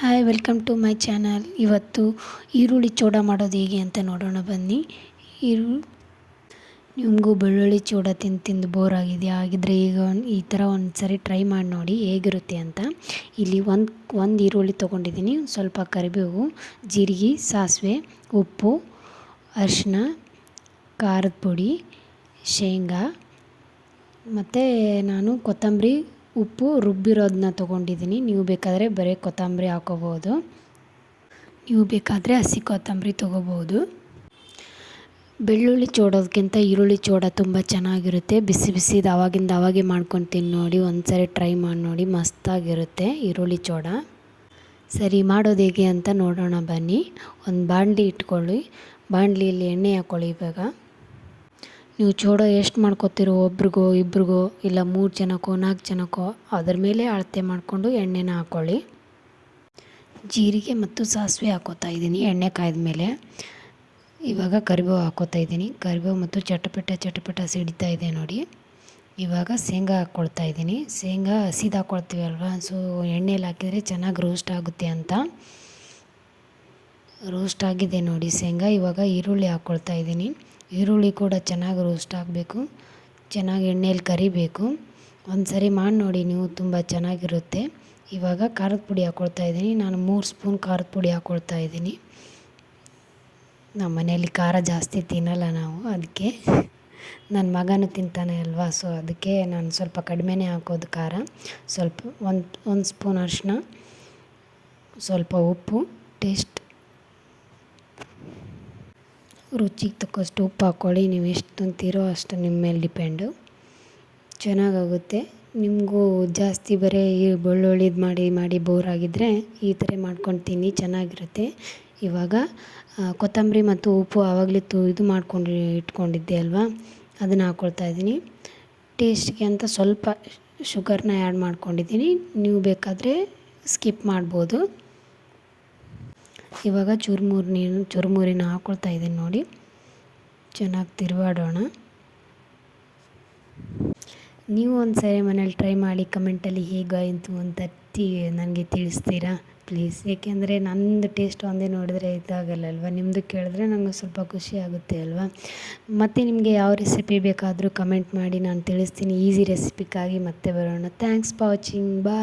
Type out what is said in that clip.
Hi welcome to my channel ಇವತ್ತು ಈರುಳ್ಳಿ ಚೂಡ ಮಾಡೋದು ಹೇಗೆ ಅಂತ ನೋಡೋಣ ಬನ್ನಿ. ಈರು ನಿಮಗೂ ಬೆಳ್ಳುಳ್ಳಿ ಚೂಡ ತಿಂದು ತಿಂದು ಬೋರ್ ಆಗಿದೆಯಾ? ಆಗಿದ್ದರೆ ಈಗ ಒಂದು ಈ ಥರ ಒಂದು ಸರಿ ಟ್ರೈ ಮಾಡಿ ನೋಡಿ ಹೇಗಿರುತ್ತೆ ಅಂತ. ಇಲ್ಲಿ ಒಂದು ಒಂದು ಈರುಳ್ಳಿ ತೊಗೊಂಡಿದ್ದೀನಿ. ಸ್ವಲ್ಪ ಕರಿಬೇವು, ಜೀರಿಗೆ, ಸಾಸಿವೆ, ಉಪ್ಪು ಅರಿಶಿನ ಖಾರದ ಪುಡಿ, ಶೇಂಗಾ, ಮತ್ತು ನಾನು ಕೊತ್ತಂಬರಿ ಉಪ್ಪು ರುಬ್ಬಿರೋದನ್ನ ತೊಗೊಂಡಿದ್ದೀನಿ. ನೀವು ಬೇಕಾದರೆ ಬರೀ ಕೊತ್ತಂಬರಿ ಹಾಕೋಬೋದು. ನೀವು ಬೇಕಾದರೆ ಹಸಿ ಕೊತ್ತಂಬರಿ ತೊಗೋಬೋದು. ಬೆಳ್ಳುಳ್ಳಿ ಚೋಡೋದಕ್ಕಿಂತ ಈರುಳ್ಳಿ ಚೋಡ ತುಂಬ ಚೆನ್ನಾಗಿರುತ್ತೆ. ಬಿಸಿ ಬಿಸಿದು ಆವಾಗಿಂದ ಅವಾಗೆ ಮಾಡ್ಕೊಂಡು ತಿನ್ನು ನೋಡಿ ಒಂದು ಸರಿ ಟ್ರೈ ಮಾಡಿ ನೋಡಿ ಮಸ್ತಾಗಿರುತ್ತೆ ಈರುಳ್ಳಿ ಚೋಡ. ಸರಿ, ಮಾಡೋದು ಹೇಗೆ ಅಂತ ನೋಡೋಣ ಬನ್ನಿ. ಒಂದು ಬಾಣಲಿ ಇಟ್ಕೊಳ್ಳಿ. ಬಾಣಲಿಯಲ್ಲಿ ಎಣ್ಣೆ ಹಾಕ್ಕೊಳ್ಳಿ ಇವಾಗ. ನೀವು ಜೋಡ ಎಷ್ಟು ಮಾಡ್ಕೊತೀರೋ ಒಬ್ರಿಗೋ, ಇಬ್ರಿಗೋ, ಇಲ್ಲ ಮೂರು ಜನಕ್ಕೋ, ನಾಲ್ಕು ಜನಕ್ಕೋ, ಅದ್ರ ಮೇಲೆ ಅಳತೆ ಮಾಡಿಕೊಂಡು ಎಣ್ಣೆನ ಹಾಕ್ಕೊಳ್ಳಿ ಜೀರಿಗೆ ಮತ್ತು ಸಾಸಿವೆ ಹಾಕೋತಾ ಇದ್ದೀನಿ, ಎಣ್ಣೆ ಕಾಯ್ದ ಮೇಲೆ. ಇವಾಗ ಕರಿಬೇವು ಹಾಕೋತಾ ಇದ್ದೀನಿ, ಕರಿಬೇವು ಮತ್ತು ಚಟಪಟ ಚಟಪಟ ಸಿಡಿತಾ ಇದೆ ನೋಡಿ. ಇವಾಗ ಶೇಂಗಾ ಹಾಕ್ಕೊಳ್ತಾ ಇದ್ದೀನಿ, ಶೇಂಗಾ ಹಸಿದು ಅಲ್ವಾ, ಸೊ ಎಣ್ಣೆಲಿ ಹಾಕಿದರೆ ಚೆನ್ನಾಗಿ ರೋಸ್ಟ್ ಆಗುತ್ತೆ ಅಂತ. ರೋಸ್ಟ್ ಆಗಿದೆ ನೋಡಿ ಶೇಂಗಾ, ಇವಾಗ ಈರುಳ್ಳಿ ಹಾಕ್ಕೊಳ್ತಾ ಇದ್ದೀನಿ. ಈರುಳ್ಳಿ ಕೂಡ ಚೆನ್ನಾಗಿ ರೋಸ್ಟ್ ಆಗಬೇಕು. ಚೆನ್ನಾಗಿ ಎಣ್ಣೆಯಲ್ಲಿ ಕರಿಬೇಕು. ಒಂದು ಸರಿ ಮಾಡಿ ನೋಡಿ, ನೀವು ತುಂಬ ಚೆನ್ನಾಗಿರುತ್ತೆ. ಇವಾಗ ಖಾರದ ಪುಡಿ ಹಾಕ್ಕೊಳ್ತಾ ಇದ್ದೀನಿ. ನಾನು ಮೂರು ಸ್ಪೂನ್ ಖಾರದ ಪುಡಿ ಹಾಕ್ಕೊಳ್ತಾ ಇದ್ದೀನಿ. ನಮ್ಮ ಮನೆಯಲ್ಲಿ ಖಾರ ಜಾಸ್ತಿ ತಿನ್ನಲ್ಲ ನಾವು, ಅದಕ್ಕೆ ನನ್ನ ಮಗನೂ ತಿಂತಾನೆ ಅಲ್ವಾ, ಸೊ ಅದಕ್ಕೆ ನಾನು ಸ್ವಲ್ಪ ಕಡಿಮೆನೇ ಹಾಕೋದು ಖಾರ. ಸ್ವಲ್ಪ ಒಂದು ಒಂದು ಸ್ಪೂನ್ ಅರಿಶಿನ ಸ್ವಲ್ಪ ಉಪ್ಪು, ಟೇಸ್ಟ್ ರುಚಿಗೆ ತಕ್ಕಷ್ಟು ಉಪ್ಪು ಹಾಕ್ಕೊಳ್ಳಿ. ನೀವು ಎಷ್ಟು ತಿಂತೀರೋ ಅಷ್ಟು ನಿಮ್ಮ ಮೇಲೆ ಡಿಪೆಂಡು. ಚೆನ್ನಾಗಾಗುತ್ತೆ. ನಿಮಗೂ ಜಾಸ್ತಿ ಬರೀ ಈ ಬೆಳ್ಳುಳ್ಳಿದು ಮಾಡಿ ಮಾಡಿ ಬೋರ್ ಆಗಿದ್ದರೆ ಈ ಥರ ಮಾಡ್ಕೊಂಡು ತಿನ್ನಿ ಚೆನ್ನಾಗಿರುತ್ತೆ. ಇವಾಗ ಕೊತ್ತಂಬರಿ ಮತ್ತು ಉಪ್ಪು ಆವಾಗಲೇ ತು, ಇದು ಮಾಡ್ಕೊಂಡು ಇಟ್ಕೊಂಡಿದ್ದೆ ಅಲ್ವಾ? ಅದನ್ನು ಹಾಕ್ಕೊಳ್ತಾ ಇದ್ದೀನಿ. ಟೇಸ್ಟ್ಗೆ ಅಂತ ಸ್ವಲ್ಪ ಶುಗರ್ನ ಆ್ಯಡ್ ಮಾಡ್ಕೊಂಡಿದ್ದೀನಿ. ನೀವು ಬೇಕಾದರೆ ಸ್ಕಿಪ್ ಮಾಡ್ಬೋದು. ಇವಾಗ ಚುರುಮುರಿ ನೀರು ಚುರುಮುರಿನ ಹಾಕ್ಕೊಳ್ತಾ ಇದ್ದೀನಿ ನೋಡಿ. ಚೆನ್ನಾಗಿ ತಿರುವಾಡೋಣ. ನೀವು ಒಂದು ಸರಿ ಮನೇಲಿ ಟ್ರೈ ಮಾಡಿ ಕಮೆಂಟಲ್ಲಿ ಹೇಗಾಯಿತು ಅಂತ ತಿ ನನಗೆ ತಿಳಿಸ್ತೀರಾ? ಪ್ಲೀಸ್ ಏಕೆಂದರೆ ನಂದು ಟೇಸ್ಟ್ ಒಂದೇ ನೋಡಿದ್ರೆ ಇದಾಗಲ್ಲಲ್ವ? ನಿಮ್ಮದು ಕೇಳಿದ್ರೆ ನನಗೆ ಸ್ವಲ್ಪ ಖುಷಿ ಆಗುತ್ತೆ ಅಲ್ವಾ? ಮತ್ತು ನಿಮಗೆ ಯಾವ ರೆಸಿಪಿ ಬೇಕಾದರೂ ಕಮೆಂಟ್ ಮಾಡಿ, ನಾನು ತಿಳಿಸ್ತೀನಿ. ಈಸಿ ರೆಸಿಪಿಗಾಗಿ ಮತ್ತೆ ಬರೋಣ. ಥ್ಯಾಂಕ್ಸ್ ಫಾರ್ ವಾಚಿಂಗ್ ಬಾ